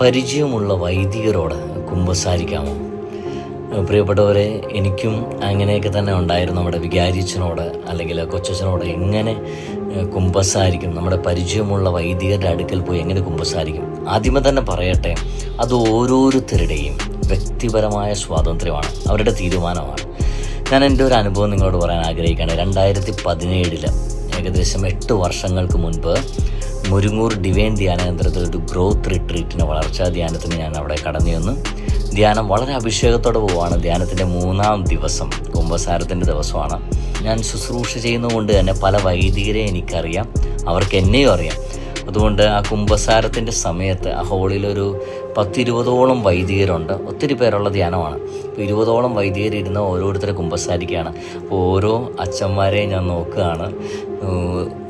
പരിചയമുള്ള വൈദികരോട് കുമ്പസാരിക്കാമോ? പ്രിയപ്പെട്ടവരെ എനിക്കും അങ്ങനെയൊക്കെ തന്നെ ഉണ്ടായിരുന്നു. നമ്മുടെ വികാരിച്ചനോട് അല്ലെങ്കിൽ കൊച്ചച്ഛനോട് എങ്ങനെ കുമ്പസാരിക്കും? നമ്മുടെ പരിചയമുള്ള വൈദികരുടെ അടുക്കൽ പോയി എങ്ങനെ കുമ്പസാരിക്കും? ആദ്യമേ തന്നെ പറയട്ടെ അത് ഓരോരുത്തരുടെയും വ്യക്തിപരമായ സ്വാതന്ത്ര്യമാണ്. അവരുടെ തീരുമാനമാണ്. ഞാൻ എന്റെ ഒരു അനുഭവം നിങ്ങളോട് പറയാൻ ആഗ്രഹിക്കുകയാണ്. രണ്ടായിരത്തി പതിനേഴിൽ ഏകദേശം എട്ട് വർഷങ്ങൾക്ക് മുൻപ് മുരുങ്ങൂർ ഡിവൈൻ ധ്യാന കേന്ദ്രത്തിൽ ഒരു ഗ്രോത്ത് റിട്രീറ്റിന് വളർച്ചാ ധ്യാനത്തിന് ഞാൻ അവിടെ കടന്നു ചെന്നു. ധ്യാനം വളരെ അഭിഷേകത്തോടെ പോവാണ് ധ്യാനത്തിന്റെ മൂന്നാം ദിവസം കുംഭസാരത്തിന്റെ ദിവസമാണ്. ഞാൻ ശുശ്രൂഷ ചെയ്യുന്നതുകൊണ്ട് തന്നെ പല വൈദികരെ എനിക്കറിയാം. അവർക്ക് എന്നെയും അറിയാം. അതുകൊണ്ട് ആ കുംഭസാരത്തിന്റെ സമയത്ത് ആ ഹോളിലൊരു പത്തിരുപതോളം വൈദികരുണ്ട്. ഒത്തിരി പേരുള്ള ധ്യാനമാണ്. അപ്പോൾ ഇരുപതോളം വൈദികർ ഇരുന്ന് ഓരോരുത്തരെ കുംഭസാരിക്കുകയാണ്. അപ്പോൾ ഓരോ അച്ഛന്മാരെയും ഞാൻ നോക്കുകയാണ്.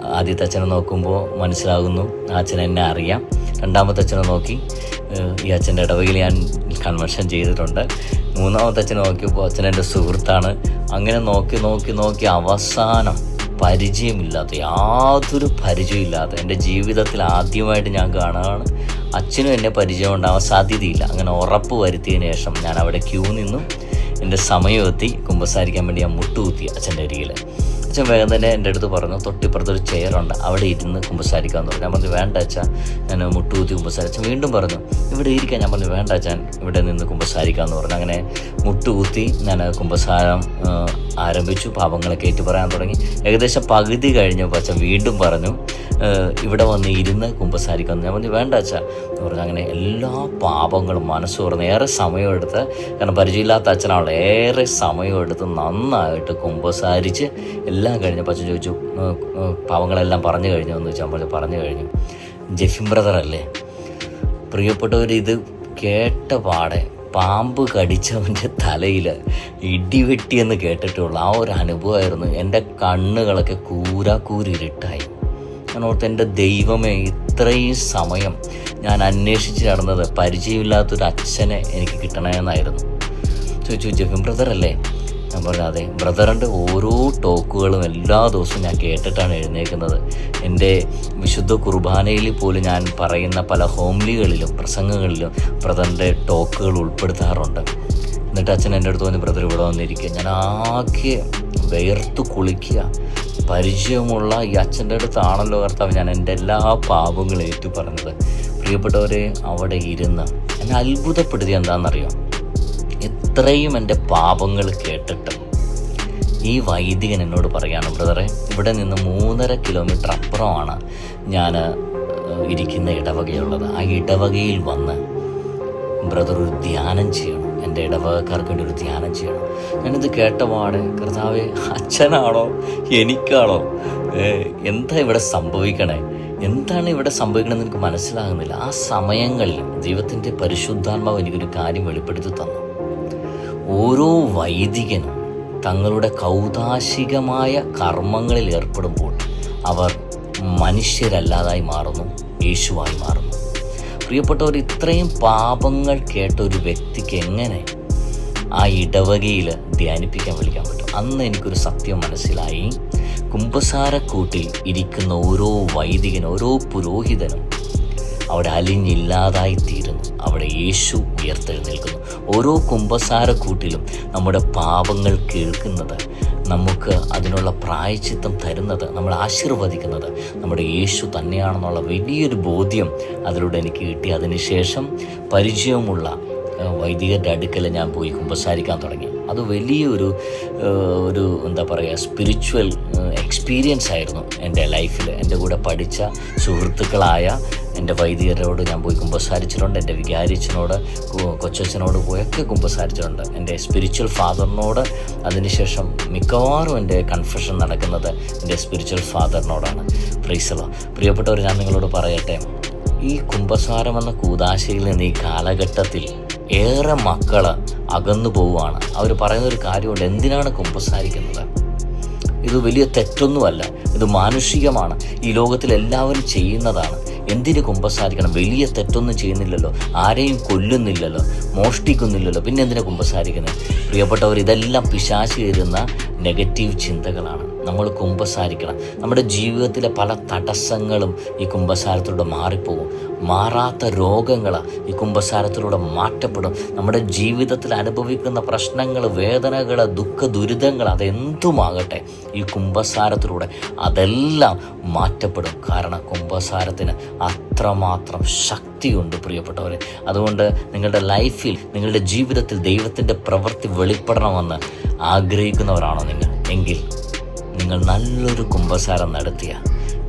ആദ്യത്തെ അച്ഛനെ നോക്കുമ്പോൾ മനസ്സിലാകുന്നു ആ അച്ഛൻ എന്നെ അറിയാം. രണ്ടാമത്തെ അച്ഛനെ നോക്കി ഈ അച്ഛന്റെ ഇടവകയിൽ ഞാൻ കൺവെൻഷൻ ചെയ്തിട്ടുണ്ട്. മൂന്നാമത്തെ അച്ഛനെ നോക്കിയപ്പോൾ അച്ഛൻ എന്റെ സുഹൃത്താണ്. അങ്ങനെ നോക്കി നോക്കി നോക്കി അവസാനം പരിചയമില്ലാത്ത യാതൊരു പരിചയമില്ലാത്ത എന്റെ ജീവിതത്തിൽ ആദ്യമായിട്ട് ഞാൻ കാണുകയാണ്. അച്ഛനും എന്നെ പരിചയം ഉണ്ടാവാൻ സാധ്യതയില്ല. അങ്ങനെ ഉറപ്പ് വരുത്തിയതിന് ശേഷം ഞാൻ അവിടെ ക്യൂ നിന്നു. എന്റെ സമയമെത്തി കുമ്പസാരിക്കാൻ വേണ്ടി ഞാൻ മുട്ടുകുത്തി അച്ഛന്റെ അരികിൽ. അച്ഛൻ വേഗം തന്നെ എന്റെ അടുത്ത് പറഞ്ഞു. തൊട്ടിപ്പുറത്ത് ഒരു ചെയറുണ്ട് അവിടെ ഇരുന്ന് കുമ്പസാരിക്കാൻ പറഞ്ഞു. ഞാൻ പറഞ്ഞു വേണ്ട അച്ഛാ ഞാൻ മുട്ടുകുത്തി കുമ്പസാരിച്ചു. വീണ്ടും പറഞ്ഞു ഇവിടെ ഇരിക്കാൻ ഞാൻ പറഞ്ഞു വേണ്ട അച്ഛൻ ഇവിടെ നിന്ന് കുമ്പസാരിക്കാമെന്ന് പറഞ്ഞു. അങ്ങനെ മുട്ടുകുത്തി ഞാൻ കുമ്പസാരം ആരംഭിച്ചു. പാപങ്ങളൊക്കെ ഏറ്റു പറയാൻ തുടങ്ങി. ഏകദേശം പകുതി കഴിഞ്ഞപ്പോൾ അച്ഛൻ വീണ്ടും പറഞ്ഞു ഇവിടെ വന്ന് ഇരുന്ന് കുമ്പസാരിക്കാമെന്ന് ഞാൻ പറഞ്ഞു വേണ്ട അച്ഛാ എന്ന് പറഞ്ഞു. അങ്ങനെ എല്ലാ പാപങ്ങളും മനസ്സ് തുറന്ന് ഏറെ സമയമെടുത്ത് കാരണം പരിചയമില്ലാത്ത അച്ഛനാണല്ലോ ഏറെ സമയമെടുത്ത് നന്നായിട്ട് കുമ്പസാരിച്ച് എല്ലാം കഴിഞ്ഞപ്പോൾ അച്ഛൻ ചോദിച്ചു "ഏ, ഏ, പാവങ്ങളെല്ലാം പറഞ്ഞു കഴിഞ്ഞു? എന്ന് വെച്ചാൽ പറഞ്ഞു പറഞ്ഞു കഴിഞ്ഞു. ജെഫിൻ ബ്രദർ അല്ലേ? പ്രിയപ്പെട്ടവർ ഇത് കേട്ട പാടെ പാമ്പ് കടിച്ചവന്റെ തലയിൽ ഇടിവെട്ടിയെന്ന് കേട്ടിട്ടുള്ള ആ ഒരു അനുഭവമായിരുന്നു. എന്റെ കണ്ണുകളൊക്കെ കൂരാക്കൂരിട്ടായി ഞാൻ ഓർത്ത് എന്റെ ദൈവമേ ഇത്രയും സമയം ഞാൻ അന്വേഷിച്ച് നടന്നത് പരിചയമില്ലാത്തൊരു അച്ഛനെ എനിക്ക് കിട്ടണമെന്നായിരുന്നു ചോദിച്ചു ജെഫിൻ ബ്രദർ അല്ലേ? ഞാൻ പറഞ്ഞു അതെ. ബ്രദറിന്റെ ഓരോ ടോക്കുകളും എല്ലാ ദിവസവും ഞാൻ കേട്ടിട്ടാണ് എഴുന്നേക്കുന്നത്. എന്റെ വിശുദ്ധ കുർബാനയിൽ പോലും ഞാൻ പറയുന്ന പല ഹോംലികളിലും പ്രസംഗങ്ങളിലും ബ്രദറിന്റെ ടോക്കുകൾ ഉൾപ്പെടുത്താറുണ്ട്. എന്നിട്ട് അച്ഛൻ എന്റെ അടുത്ത് വന്ന് ബ്രദർ ഇവിടെ വന്നിരിക്കുക ഞാൻ ആകെ വേർത്ത് കുളിക്കുക. പരിചയമുള്ള ഈ അച്ഛന്റെ അടുത്താണല്ലോ കർത്താവ് ഞാൻ എന്റെ എല്ലാ പാപങ്ങളും ഏറ്റു പറഞ്ഞത് പ്രിയപ്പെട്ടവരെ അവിടെ ഇരുന്ന് എന്നെ അത്ഭുതപ്പെടുത്തി എന്താണെന്നറിയോ? എത്രയും എന്റെ പാപങ്ങൾ കേട്ടിട്ട് ഈ വൈദികൻ എന്നോട് പറയാണ് ബ്രദറെ ഇവിടെ നിന്ന് മൂന്നര കിലോമീറ്റർ അപ്പുറമാണ് ഞാൻ ഇരിക്കുന്ന ഇടവകയുള്ളത്. ആ ഇടവകയിൽ വന്ന് ബ്രദർ ഒരു ധ്യാനം ചെയ്യണം. എന്റെ ഇടവകക്കാർക്ക് വേണ്ടി ഒരു ധ്യാനം ചെയ്യണം. ഞാനിത് കേട്ടപാടെ കർത്താവെ അച്ഛനാണോ? എനിക്കാണോ? എന്താ ഇവിടെ സംഭവിക്കണേ? എന്താണ് ഇവിടെ സംഭവിക്കണമെന്ന് എനിക്ക് മനസ്സിലാകുന്നില്ല. ആ സമയങ്ങളിൽ ദൈവത്തിന്റെ പരിശുദ്ധാത്മാവ് എനിക്കൊരു കാര്യം വെളിപ്പെടുത്തി തന്നു. ഓരോ വൈദികനും തങ്ങളുടെ കൗതാശികമായ കർമ്മങ്ങളിൽ ഏർപ്പെടുമ്പോൾ അവർ മനുഷ്യരല്ലാതായി മാറുന്നു യേശുവായി മാറുന്നു. പ്രിയപ്പെട്ടവർ ഇത്രയും പാപങ്ങൾ കേട്ട ഒരു വ്യക്തിക്ക് എങ്ങനെ ആ ഇടവകയിൽ ധ്യാനിപ്പിക്കാൻ വിളിക്കാൻ പറ്റും? അന്ന് എനിക്കൊരു സത്യം മനസ്സിലായി. കുംഭസാരക്കൂട്ടിൽ ഇരിക്കുന്ന ഓരോ വൈദികനും ഓരോ പുരോഹിതനും അവിടെ അലിഞ്ഞില്ലാതായി തീരുന്നു അവിടെ യേശു ഉയർത്തെഴുന്നേൽക്കുന്നു. ഓരോ കുംഭസാരക്കൂട്ടിലും നമ്മുടെ പാപങ്ങൾ കേൾക്കുന്നത് നമുക്ക് അതിനുള്ള പ്രായച്ചിത്തം തരുന്നത് നമ്മൾ ആശീർവദിക്കുന്നത് നമ്മുടെ യേശു തന്നെയാണെന്നുള്ള വലിയൊരു ബോധ്യം അതിലൂടെ എനിക്ക് കിട്ടി. അതിനുശേഷം പരിചയമുള്ള വൈദികരുടെ അടുക്കൽ ഞാൻ പോയി കുമ്പസാരിക്കാൻ തുടങ്ങി. അത് വലിയൊരു ഒരു എന്താ പറയുക സ്പിരിച്വൽ എക്സ്പീരിയൻസ് ആയിരുന്നു എന്റെ ലൈഫിൽ എന്റെ കൂടെ പഠിച്ച സുഹൃത്തുക്കളായ എന്റെ വൈദികരോട് ഞാൻ പോയി കുമ്പസാരിച്ചിട്ടുണ്ട്. എന്റെ വികാരിച്ചനോട് കൊച്ചച്ഛനോട് പോയൊക്കെ കുമ്പസാരിച്ചിട്ടുണ്ട്. എന്റെ സ്പിരിച്വൽ ഫാദറിനോട് അതിനുശേഷം മിക്കവാറും എന്റെ കൺഫ്യൂഷൻ നടക്കുന്നത് എന്റെ സ്പിരിച്വൽ ഫാദറിനോടാണ് ഫ്രീസലോ പ്രിയപ്പെട്ടവർ ഞാൻ നിങ്ങളോട് പറയട്ടെ. ഈ കുമ്പസാരം എന്ന കൂതാശയിൽ നിന്ന് ഈ കാലഘട്ടത്തിൽ ഏറെ മക്കൾ അകന്നു പോവുകയാണ്. അവർ പറയുന്നൊരു കാര്യമുണ്ട്. എന്തിനാണ് കുമ്പസാരിക്കുന്നത്? ഇത് വലിയ തെറ്റൊന്നുമല്ല. ഇത് മാനുഷികമാണ്. ഈ ലോകത്തിൽ എല്ലാവരും ചെയ്യുന്നതാണ്. എന്തിന് കുമ്പസാരിക്കണം? വലിയ തെറ്റൊന്നും ചെയ്യുന്നില്ലല്ലോ. ആരെയും കൊല്ലുന്നില്ലല്ലോ. മോഷ്ടിക്കുന്നില്ലല്ലോ. പിന്നെ എന്തിനാ കുമ്പസാരിക്കുന്നത്? പ്രിയപ്പെട്ടവർ ഇതെല്ലാം പിശാശി തരുന്ന നെഗറ്റീവ് ചിന്തകളാണ്. നമ്മൾ കുമ്പസാരിക്കണം. നമ്മുടെ ജീവിതത്തിലെ പല തടസ്സങ്ങളും ഈ കുമ്പസാരത്തിലൂടെ മാറിപ്പോകും മാറാത്ത രോഗങ്ങൾ ഈ കുമ്പസാരത്തിലൂടെ മാറ്റപ്പെടും. നമ്മുടെ ജീവിതത്തിൽ അനുഭവിക്കുന്ന പ്രശ്നങ്ങൾ വേദനകൾ ദുഃഖ ദുരിതങ്ങൾ അതെന്തുമാകട്ടെ ഈ കുമ്പസാരത്തിലൂടെ അതെല്ലാം മാറ്റപ്പെടും. കാരണം കുമ്പസാരത്തിന് അത്രമാത്രം ശക്തിയുണ്ട് പ്രിയപ്പെട്ടവരെ. അതുകൊണ്ട് നിങ്ങളുടെ ലൈഫിൽ നിങ്ങളുടെ ജീവിതത്തിൽ ദൈവത്തിന്റെ പ്രവൃത്തി വെളിപ്പെടണമെന്ന് ആഗ്രഹിക്കുന്നവരാണോ നിങ്ങൾ? എങ്കിൽ നിങ്ങൾ നല്ലൊരു കുംഭസാരം നടത്തിയ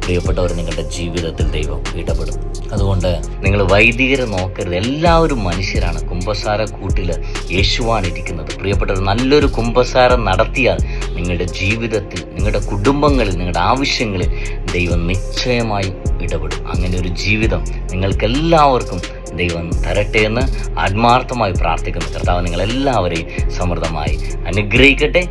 പ്രിയപ്പെട്ടവർ നിങ്ങളുടെ ജീവിതത്തിൽ ദൈവം ഇടപെടും. അതുകൊണ്ട് നിങ്ങൾ വൈദികരെ നോക്കരുത്. എല്ലാവരും മനുഷ്യരാണ്. കുംഭസാര കൂട്ടിൽ യേശുവാണ് ഇരിക്കുന്നത്. പ്രിയപ്പെട്ടവർ നല്ലൊരു കുംഭസാരം നടത്തിയാൽ നിങ്ങളുടെ ജീവിതത്തിൽ നിങ്ങളുടെ കുടുംബങ്ങളിൽ നിങ്ങളുടെ ആവശ്യങ്ങളിൽ ദൈവം നിശ്ചയമായി ഇടപെടും. അങ്ങനെ ഒരു ജീവിതം നിങ്ങൾക്കെല്ലാവർക്കും ദൈവം തരട്ടെ എന്ന് ആത്മാർത്ഥമായി പ്രാർത്ഥിക്കുന്നു. കർത്താവ് നിങ്ങളെല്ലാവരെയും സമൃദ്ധമായി അനുഗ്രഹിക്കട്ടെ.